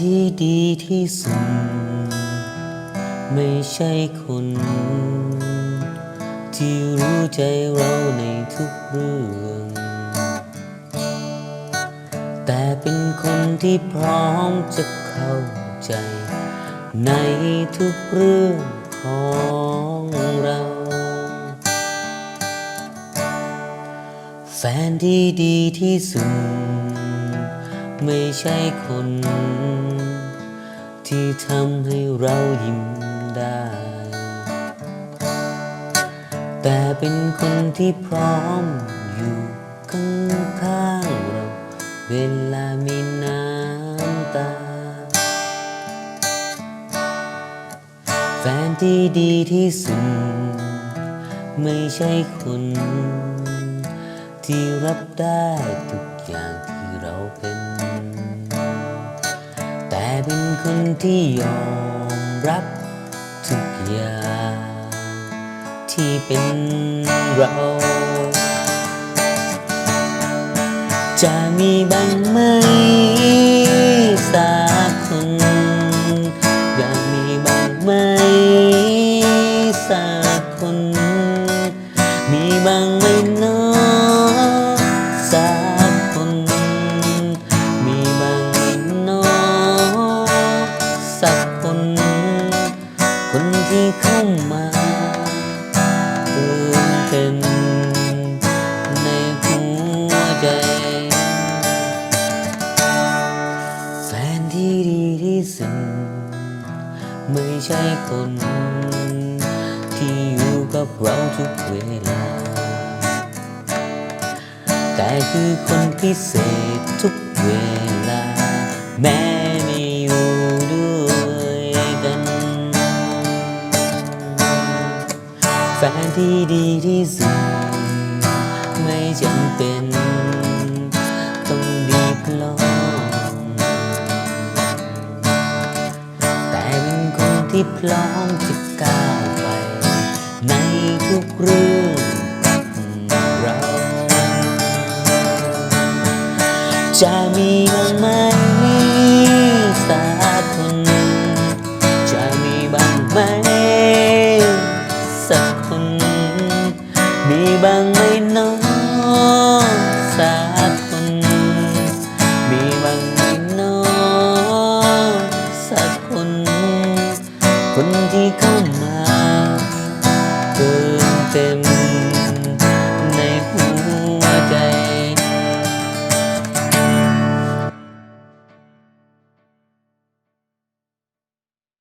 ที่ดีที่สุด ไม่ใช่คน ที่รู้ใจเราในทุกเรื่อง แต่เป็นคนที่พร้อมจะเข้าใจ ในทุกเรื่องของเรา แฟนที่ดีที่สุด ไม่ใช่คน ที่ทำให้เรายิ้มได้ แต่เป็นคนที่พร้อมอยู่ข้างๆเรา เวลามีน้ำตา แฟนที่ดีที่สุด ไม่ใช่คน ที่รับได้ทุกอย่างที่เราเป็น เป็นคนที่ยอมรับทุกอย่างที่เป็นเรา จะมีบ้างไหมสักคนอยากมีบ้างไหมสักคน มีบ้างไหมน้อ เข้ามาเติมเต็มในหัวใจ แฟนที่ดีที่สุดไม่ใช่คน ที่อยู่กับเราทุกเวลา แต่คือคนพิเศษทุกเวลา นที่ดีที่สุด ไม่จำเป็น ต้องดีพร้อมแต่เป็นคนที่พร้อมจะก้าวไป ในทุกเรื่องเราจะมีบ้างไหมสักคน จะมีบ้างไหม บางไม่น้องสักคน มีบางไม่น้องสักคน คนที่เข้ามาเติมเต็ม